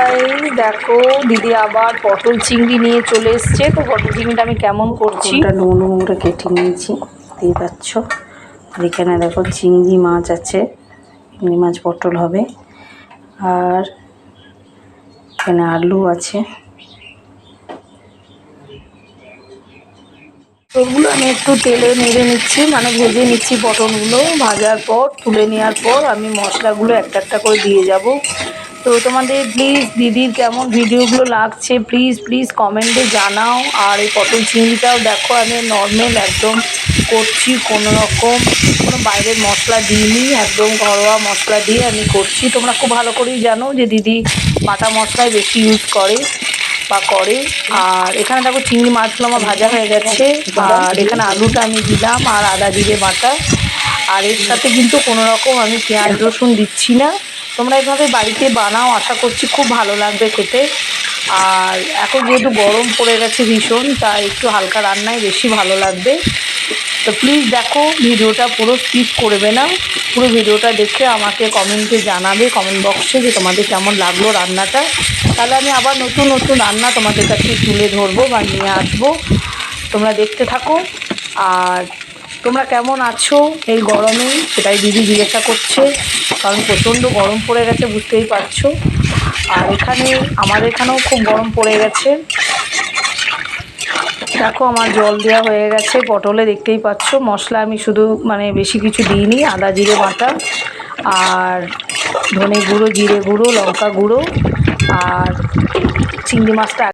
Guys দেখো দিদি আবার পটল চিংড়ি নিয়ে চলে এসছে। তো পটল চিংড়িটা আমি কেমন করছি? ওটা নুন করে কেটে নিয়েছি দিয়ে পাচ্ছ। এখানে দেখো চিংড়ি মাছ আছে চিংড়ি মাছ পটল হবে। আর এখানে আলু আছে। ওগুলো আমি একটু তেলে নেড়ে নিচ্ছি মানে ভেজে নিচ্ছি পটলগুলো। ভাজার পর তুলে নেওয়ার পর আমি মশলাগুলো একটা একটা করে দিয়ে যাব। তো তোমাদের প্লিজ দিদির কেমন ভিডিওগুলো লাগছে প্লিজ প্লিজ কমেন্টে জানাও। আর এই পটল চিংড়িটাও দেখো, আমি নর্মাল একদম করছি, কোনো রকম কোনো বাইরের মশলা দিইনি, একদম ঘরোয়া মশলা দিয়ে আমি করছি। তোমরা খুব ভালো করেই জানো যে দিদি বাটা মশলাই বেশি ইউজ করে বা করে। আর এখানে দেখো চিংড়ি মাছগুলো আমার ভাজা হয়ে গেছে। আর এখানে আলুটা আমি দিলাম, আর আদা জিরে বাটা। আর এর সাথে কিন্তু কোনো রকম আমি পেঁয়াজ, রসুন দিচ্ছি না। তোমরা এভাবে বাড়িতে বানাও, আশা করছি খুব ভালো লাগবে খেতে। আর এখন যেহেতু গরম পড়ে গেছে ভীষণ, তাই একটু হালকা রান্নায় বেশি ভালো লাগবে। তো প্লিজ দেখো, ভিডিওটা পুরো স্কিপ করবে না। পুরো ভিডিওটা দেখে আমাকে কমেন্টে জানাবে কমেন্ট বক্সে যে তোমাদের কেমন লাগল রান্নাটা। তাহলে আমি আবার নতুন নতুন রান্না তোমাদের কাছে তুলে ধরবো বা নিয়ে আসব। তোমরা দেখতে থাকো। আর তোমরা কেমন আছো? এই গরমে, সেটাই দিদি জিজ্ঞাসা করছে। কারণ প্রচণ্ড গরম পড়ে গেছে, বুঝতেই পারছ। আর এখানে, আমাদের এখানেও খুব গরম পড়ে গেছে। দেখো, আমার জল দেওয়া হয়ে গেছে, পটলে দেখতেই পাচ্ছ। মশলা আমি শুধু মানে বেশি কিছু দিইনি, আদা, জিরে, বাটা আর ধনে গুঁড়ো, জিরে গুঁড়ো, লঙ্কা গুঁড়ো আর চিংড়ি মাছটা